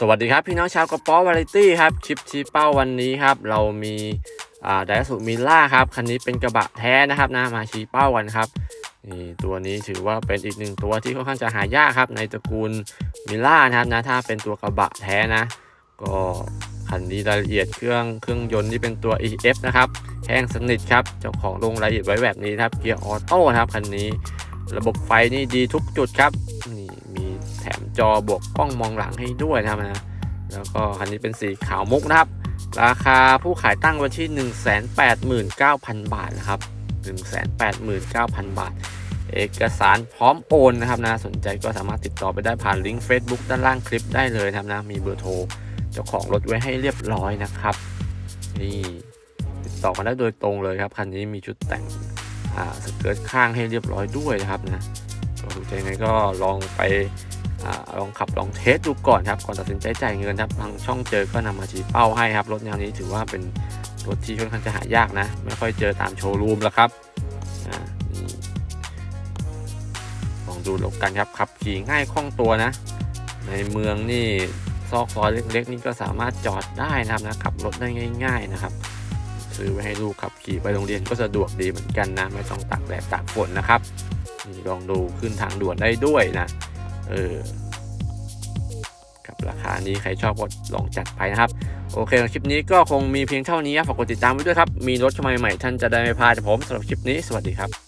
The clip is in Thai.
สวัสดีครับพี่น้องชาวกระป๋อวาไรตี้ครับคลิปชี้เป้าวันนี้ครับ เรามีอ่าไดสุมิล่าครับคันนี้เป็นกระบะแท้นะครับนะมาชี้เป้ากันครับนี่ตัวนี้ถือว่าเป็นอีกหนึ่งตัวที่ค่อนข้างจะหายากครับ ในตระกูลมิล่านะครับนะถ้าเป็นตัวกระบะแท้นะ ก็คันนี้รายละเอียดเครื่องเครื่องยนต์ที่เป็นตัว EF นะครับแห้งสนิทครับเจ้าของลงรายละเอียดไว้แบบนี้ครับเกียร์ออโต้ครับคันนี้ ระบบไฟนี่ดีทุกจุดครับ แถมจอบวกกล้องมองหลังให้ด้วยนะครับนะแล้วก็คันนี้เป็นสีขาวมุกนะครับ ราคาผู้ขายตั้งไว้ที่ 189,000 บาทนะครับ 189,000 บาท เอกสารพร้อมโอนนะครับนะสนใจก็สามารถติดต่อไปได้ผ่านลิงก์ Facebook ด้านล่างคลิปได้เลยนะครับนะมีเบอร์โทรเจ้าของรถไว้ให้เรียบร้อยนะครับนี่ติดต่อกันได้โดยตรงเลยครับคันนี้มีชุดแต่งสเกิร์ตข้างให้เรียบร้อยด้วยนะครับนะถูกใจยังไงก็ลองไป ลองขับลองเทสดูก่อนครับก่อนตัดสินใจจ่ายเงินครับทางช่องเจอก็นำมาชี้เป้าให้ครับรถแนวนี้ถือว่าเป็นรถที่ค่อนข้างจะหายากนะ ไม่ค่อยเจอตามโชว์รูมแล้วครับอลองดูล้วกันครับขับขี่ง่ายคล่องตัวนะ ในเมืองนี่ซอกซอยเล็กๆนี่ก็สามารถจอดได้นะครับนะขับรถได้ง่าย ๆนะครับ ซื้อไว้ให้ลูกขับขี่ไปโรงเรียนก็สะดวกดีเหมือนกันนะ ไม่ต้องตากแดดตากฝนนะครับลองดูขึ้นทางด่วนได้ด้วยนะ เออกับราคานี้ใครชอบก็ลองจัดไปนะครับ โอเคคลิปนี้ก็คงมีเพียงเท่านี้ฝากกดติดตามไว้ด้วยครับ มีรถใหม่ๆท่านจะได้ไม่พลาดผมสำหรับคลิปนี้สวัสดีครับ